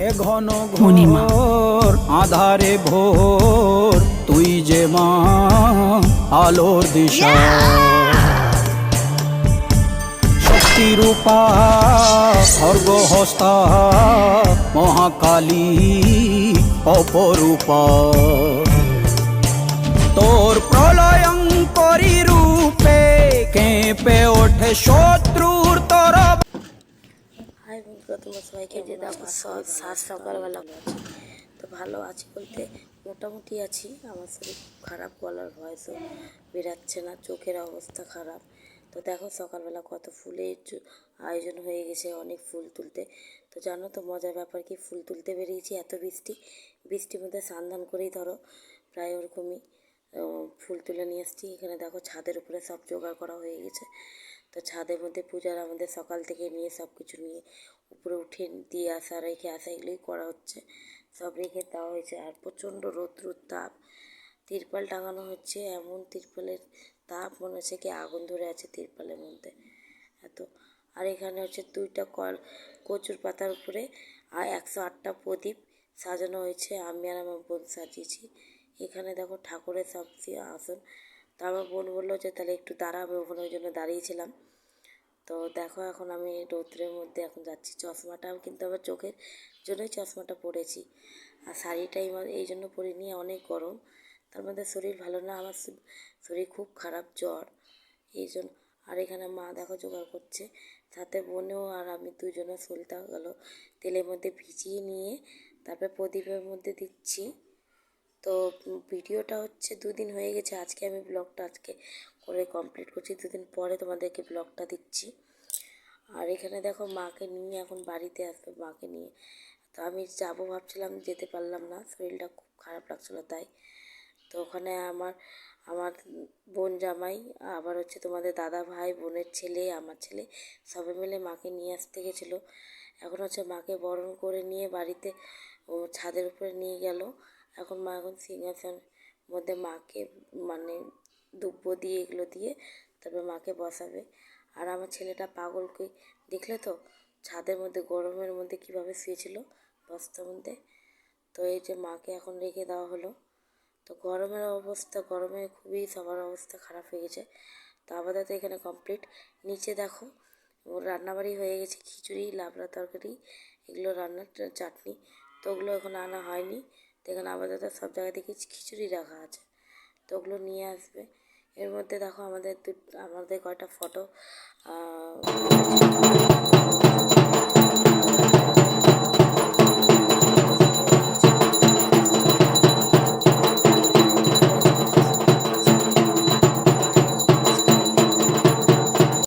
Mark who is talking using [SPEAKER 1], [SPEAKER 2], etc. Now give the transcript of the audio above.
[SPEAKER 1] এ ঘন। ঘোর আধারে ভোর তুই যে মা আলোর দিশা। শক্তি রূপা খর্গ হস্তা মহাকালী অপরূপা। তোর প্রলয়ঙ্করী রূপে কেঁপে ওঠে তরফ
[SPEAKER 2] বন্ধুরা সবাইকে যে সব সাত সকালবেলা। তো ভালো আছি বলতে মোটামুটি আছি। আমার শরীর খুব খারাপ গলার ভয়েসও বেরাচ্ছে না, চোখের অবস্থা খারাপ। তো দেখো সকালবেলা কত ফুলের আয়োজন হয়ে গেছে, অনেক ফুল তুলতে। তো জানো তো মজার ব্যাপার কি? ফুল তুলতে বেরিয়েছি, এত বৃষ্টি। বৃষ্টির মধ্যে স্নান করেই ধরো, প্রায় ওরকমই। ফুল তুলে নিয়ে এসেছি। এখানে দেখো ছাদের উপরে সব জোগাড় করা হয়ে গেছে। তো ছাদের মধ্যে পূজার আমাদের সকাল থেকে নিয়ে সব কিছু নিয়ে উপরে উঠে দিয়ে আসা, রেখে আসা, এগুলোই করা হচ্ছে। সব রেখে দেওয়া হয়েছে। আর প্রচণ্ড রৌদ্রুর তাপ। তিরপাল টাঙানো হচ্ছে। এমন তিরপালের তাপ মনে হচ্ছে কি আগুন ধরে আছে তিরপালের মধ্যে। এত। আর এখানে হচ্ছে দুইটা কল, কচুর পাতার উপরে, আর একশো আটটা প্রদীপ সাজানো হয়েছে। আমি আর আমার বোন সাজিয়েছি। এখানে দেখো ঠাকুরের সব আসন, তো আমার বোন বলল যে তাহলে একটু দাঁড়াবে ওখানে ওই জন্য দাঁড়িয়েছিলাম। তো দেখো এখন আমি রৌদ্রের মধ্যে এখন যাচ্ছি, চশমাটাও কিন্তু আমার চোখের জন্যই চশমাটা পরেছি। আর আমার এই জন্য পরিনি, অনেক গরম। তার মধ্যে শরীর ভালো না, আমার শরীর খুব খারাপ, জ্বর। এই জন্য, আর এখানে মা দেখো জোগাড় করছে। সাথে বোনেও আর আমি দুজনে সলতে গেলো, তেলের মধ্যে ভিজিয়ে নিয়ে তারপরে প্রদীপের মধ্যে দিচ্ছি। তো ভিডিওটা হচ্ছে দুদিন হয়ে গেছে, আজকে আমি ব্লগটা আজকে করে কমপ্লিট করছি, দুদিন পরে তোমাদেরকে ব্লগটা দিচ্ছি। আর এখানে দেখো মাকে নিয়ে এখন বাড়িতে আসবে, মাকে নিয়ে। তো আমি যাব ভাবছিলাম, যেতে পারলাম না, শরীরটা খুব খারাপ লাগছিল তাই। তো ওখানে আমার আমার বোন জামাই, আবার হচ্ছে তোমাদের দাদা ভাই, বোনের ছেলে, আমার ছেলে সবাই মিলে মাকে নিয়ে আসতে গেছিল। এখন হচ্ছে মাকে বরণ করে নিয়ে বাড়িতে ছাদের উপরে নিয়ে গেল। এখন মা এখন সিংহাসন মধ্যে মাকে মানে দুব্ব দিয়ে এগুলো দিয়ে তারপর মাকে বসাবে। আর আমার ছেলেটা পাগলকে দেখলে তো? ছাদের মধ্যে, গরমের মধ্যে কীভাবে শুয়েছিল বস্তার মধ্যে? তো এই যে মাকে এখন রেখে দেওয়া হলো। তো গরমের অবস্থা, গরমে খুবই সবার অবস্থা খারাপ হয়ে গেছে। তো আপাতত এখানে কমপ্লিট নিচে দেখো রান্নাবাড়ি হয়ে গেছে, খিচুড়ি লাবড়া তরকারি, এগুলো রান্নার চাটনি। তো ওগুলো এখন আনা হয়নি। তো এখানে আপাতত সব জায়গা থেকে খিচুড়ি রাখা আছে। তো ওগুলো নিয়ে আসবে। এর মধ্যে দেখো আমাদের আমাদের কয়টা ফটো